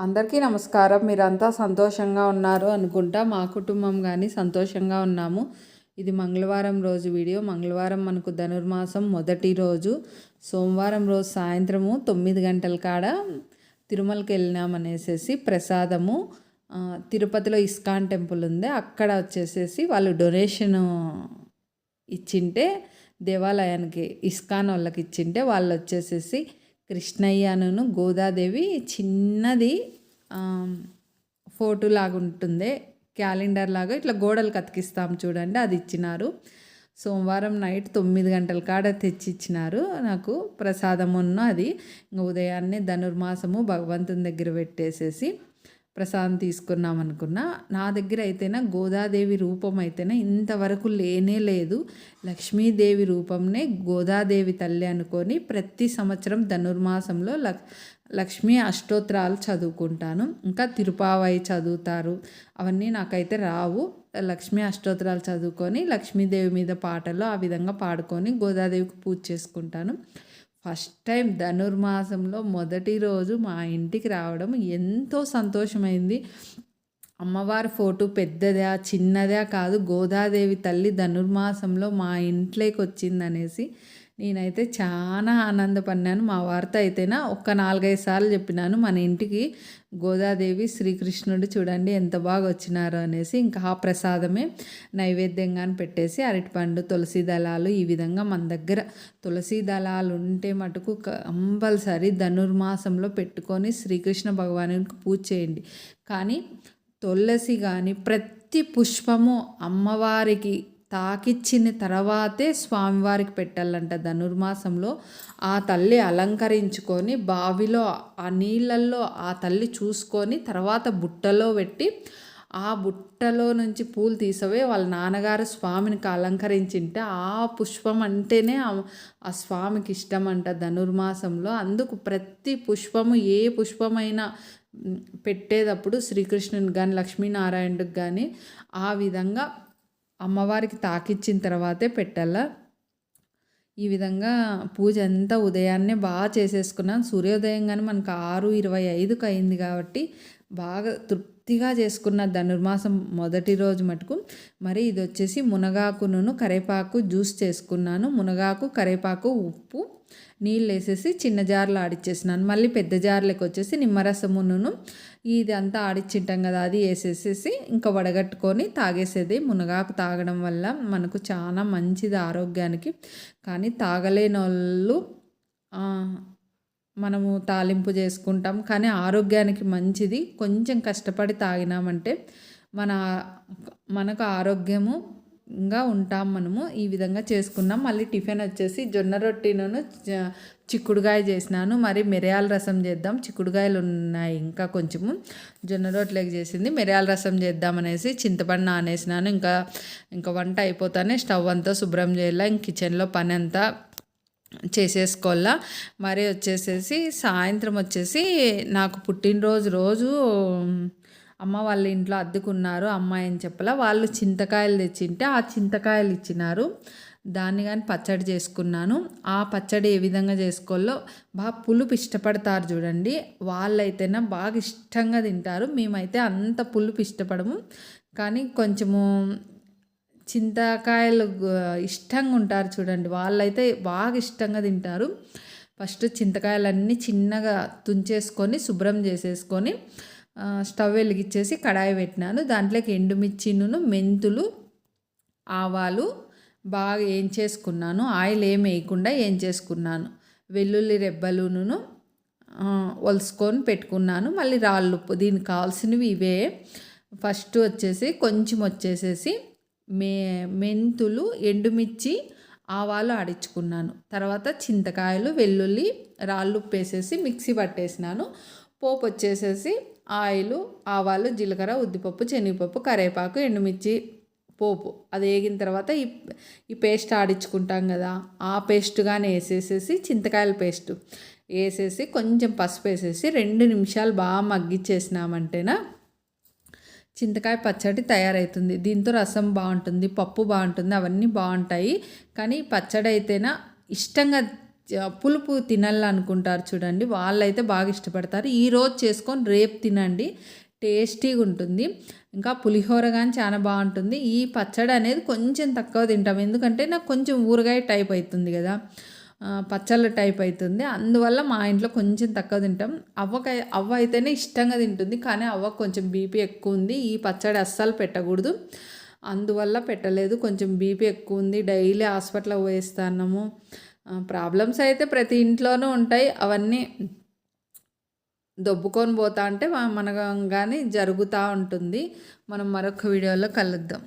అందరికీ నమస్కారం. మీరంతా సంతోషంగా ఉన్నారు అనుకుంటా మా కుటుంబం కానీ సంతోషంగా ఉన్నాము. ఇది మంగళవారం రోజు వీడియో. మంగళవారం మనకు ధనుర్మాసం మొదటి రోజు. సోమవారం రోజు సాయంత్రము తొమ్మిది గంటల కాడ తిరుమలకి వెళ్ళినామనేసి ప్రసాదము. తిరుపతిలో ఇస్కాన్ టెంపుల్ ఉంది. అక్కడ వచ్చేసేసి వాళ్ళు డొనేషన్ ఇచ్చింటే దేవాలయానికి ఇస్కాన్ వాళ్ళకి ఇచ్చింటే వాళ్ళు వచ్చేసేసి కృష్ణయ్యను గోదాదేవి చిన్నది ఫోటో లాగా ఉంటుంది క్యాలెండర్ లాగా ఇట్లా గోడలు కతికిస్తాం చూడండి అది ఇచ్చినారు. సోమవారం నైట్ తొమ్మిది గంటల కాడ తెచ్చి ఇచ్చినారు నాకు ప్రసాదం ఉన్న అది. ఉదయాన్నే ధనుర్మాసము భగవంతుని దగ్గర పెట్టేసేసి ప్రసాదం తీసుకున్నాం అనుకున్నా నా దగ్గర అయితేనా గోదాదేవి రూపం అయితేనే ఇంతవరకు లేనే లేదు. లక్ష్మీదేవి రూపంనే గోదాదేవి తల్లి అనుకొని ప్రతి సంవత్సరం ధనుర్మాసంలో లక్ లక్ష్మీ అష్టోత్తరాలు చదువుకుంటాను. ఇంకా తిరుపావై చదువుతారు. అవన్నీ నాకైతే రావు. లక్ష్మీ అష్టోత్తరాలు చదువుకొని లక్ష్మీదేవి మీద పాటలు ఆ విధంగా పాడుకొని గోదాదేవికి పూజ చేసుకుంటాను. ఫస్ట్ టైం ధనుర్మాసంలో మొదటి రోజు మా ఇంటికి రావడం ఎంతో సంతోషమైంది. అమ్మవారి ఫోటో పెద్దదా చిన్నదా కాదు గోదాదేవి తల్లి ధనుర్మాసంలో మా ఇంట్లోకి వచ్చిందనేసి నేనైతే చాలా ఆనందపడినాను. మా వార్త అయితేనా ఒక్క నాలుగైదు సార్లు చెప్పినాను. మన ఇంటికి గోదాదేవి శ్రీకృష్ణుడు చూడండి ఎంత బాగా వచ్చినారో అనేసి ఇంకా ఆ ప్రసాదమే నైవేద్యంగాని పెట్టేసి అరటిపండు తులసి దళాలు ఈ విధంగా మన దగ్గర తులసి దళాలు ఉంటే మటుకు కంపల్సరీ ధనుర్మాసంలో పెట్టుకొని శ్రీకృష్ణ భగవానునికి పూజ చేయండి. కానీ తులసి కానీ ప్రతి పుష్పము అమ్మవారికి తాకిచ్చిన తర్వాతే స్వామివారికి పెట్టాలంట ధనుర్మాసంలో. ఆ తల్లి అలంకరించుకొని బావిలో ఆ నీళ్ళల్లో ఆ తల్లి చూసుకొని తర్వాత బుట్టలో పెట్టి ఆ బుట్టలో నుంచి పూలు తీసవే వాళ్ళ నాన్నగారు స్వామినికి అలంకరించింటే ఆ పుష్పం అంటేనే ఆ- స్వామికి ఇష్టం అంట ధనుర్మాసంలో. అందుకు ప్రతి పుష్పము ఏ పుష్పమైనా పెట్టేటప్పుడు శ్రీకృష్ణునికి కానీ లక్ష్మీనారాయణుడికి కానీ ఆ విధంగా అమ్మవారికి తాకిచ్చిన తర్వాతే పెట్టాలా. ఈ విధంగా పూజ అంతా ఉదయాన్నే బాగా చేసేసుకున్నాను సూర్యోదయం కానీ మనకు ఆరు ఇరవై ఐదుకి అయింది కాబట్టి బాగా తృప్తిగా చేసుకున్న ధనుర్మాసం మొదటి రోజు మటుకు మరి ఇది వచ్చేసి మునగాకును కరేపాకు జ్యూస్ చేసుకున్నాను. మునగాకు కరేపాకు ఉప్పు నీళ్ళు వేసేసి చిన్న జార్లో ఆడిచ్చేసినాను. మళ్ళీ పెద్ద జార్లకు వచ్చేసి నిమ్మరసమును ఇది అంతా ఆడిచ్చింటాం కదా అది వేసేసేసి ఇంకా వడగట్టుకొని తాగేసేది. మునగాకు తాగడం వల్ల మనకు చాలా మంచిది ఆరోగ్యానికి. కానీ తాగలేని వాళ్ళు మనము తాలింపు చేసుకుంటాం. కానీ ఆరోగ్యానికి మంచిది. కొంచెం కష్టపడి తాగినామంటే మన మనకు ఆరోగ్యముగా ఉంటాం మనము. ఈ విధంగా చేసుకున్నాం. మళ్ళీ టిఫిన్ వచ్చేసి జొన్న రొట్టెను చిక్కుడుగాయ చేసినాను. మరి మిరియాల రసం చేద్దాం. చిక్కుడుగాయలు ఉన్నాయి ఇంకా కొంచెము. జొన్న రొట్టెలకు చేసింది. మిరియాల రసం చేద్దామనేసి చింతపండు నానేసినాను. ఇంకా ఇంకా వంట అయిపోతానే స్టవ్ అంతా శుభ్రం చేయాలి. ఇంక కిచెన్లో పని అంతా చేసేసుకోవాలా. మరి వచ్చేసేసి సాయంత్రం వచ్చేసి నాకు పుట్టినరోజు రోజు అమ్మ వాళ్ళ ఇంట్లో అద్దెకున్నారు. అమ్మాయి అని చెప్పలా? వాళ్ళు చింతకాయలు తెచ్చింటే ఆ చింతకాయలు ఇచ్చినారు. దాన్ని కానీ పచ్చడి చేసుకున్నాను. ఆ పచ్చడి ఏ విధంగా చేసుకోవాలో బాగా పులుపు ఇష్టపడతారు చూడండి. వాళ్ళైతేనే బాగా ఇష్టంగా తింటారు. మేమైతే అంత పులుపు ఇష్టపడము. కానీ కొంచెము చింతకాయలు ఇష్టంగా ఉంటారు చూడండి. వాళ్ళైతే బాగా ఇష్టంగా తింటారు. ఫస్ట్ చింతకాయలన్నీ చిన్నగా తుంచేసుకొని శుభ్రం చేసేసుకొని స్టవ్ వెలిగించేసి కడాయి పెట్టినాను. దాంట్లోకి ఎండుమిర్చిను మెంతులు ఆవాలు బాగా ఏం చేసుకున్నాను ఆయిల్ ఏం వేయకుండా ఏం చేసుకున్నాను వెల్లుల్లి రెబ్బలును ఒలుసుకొని పెట్టుకున్నాను. మళ్ళీ రాళ్ళు ఉప్పు దీనికి కావాల్సినవి ఇవే. ఫస్ట్ వచ్చేసి కొంచెం వచ్చేసేసి మే మెంతులు ఎండుమిర్చి ఆవాలు ఆడించుకున్నాను. తర్వాత చింతకాయలు వెల్లుల్లి రాళ్ళు ఉప్పేసేసి మిక్సీ పట్టేసినాను. పోపు వచ్చేసేసి ఆయిల్ ఆవాలు జీలకర్ర ఉద్దిపప్పు శనగపప్పు కరివేపాకు ఎండుమిర్చి పోపు. అది వేగిన తర్వాత ఈ ఈ పేస్ట్ ఆడించుకుంటాం కదా ఆ పేస్ట్ కానీ వేసేసేసి చింతకాయల పేస్ట్. వేసేసి కొంచెం పసుపు వేసేసి రెండు నిమిషాలు బాగా మగ్గిచ్చేసినామంటేనా? చింతకాయ పచ్చడి తయారవుతుంది దీంతో రసం బాగుంటుంది పప్పు బాగుంటుంది అవన్నీ బాగుంటాయి. కానీ పచ్చడి అయితేనా ఇష్టంగా పులుపు తినాలనుకుంటారు చూడండి. వాళ్ళైతే బాగా ఇష్టపడతారు. ఈరోజు చేసుకొని రేపు తినండి. టేస్టీగా ఉంటుంది. ఇంకా పులిహోర కానీ చాలా బాగుంటుంది. ఈ పచ్చడి అనేది కొంచెం తక్కువ తింటాం. ఎందుకంటే నాకు కొంచెం ఊరగాయ టైప్ అవుతుంది కదా. పచ్చళ్ళ టైప్ అవుతుంది అందువల్ల మా ఇంట్లో కొంచెం తక్కువ తింటాం. అవ్వకై అవ్వ అయితేనే ఇష్టంగా తింటుంది కానీ అవ్వ కొంచెం బీపీ ఎక్కువ ఉంది. ఈ పచ్చడి అస్సలు పెట్టకూడదు. అందువల్ల పెట్టలేదు. కొంచెం బీపీ ఎక్కువ ఉంది. డైలీ హాస్పిటల్కి పోయిస్తాన్నాము. ప్రాబ్లమ్స్ అయితే ప్రతి ఇంట్లోనూ ఉంటాయి. అవన్నీ దొబ్బుకొని పోతా అంటే మన కానీ జరుగుతూ ఉంటుంది. మనం మరొక వీడియోలో కలుద్దాం.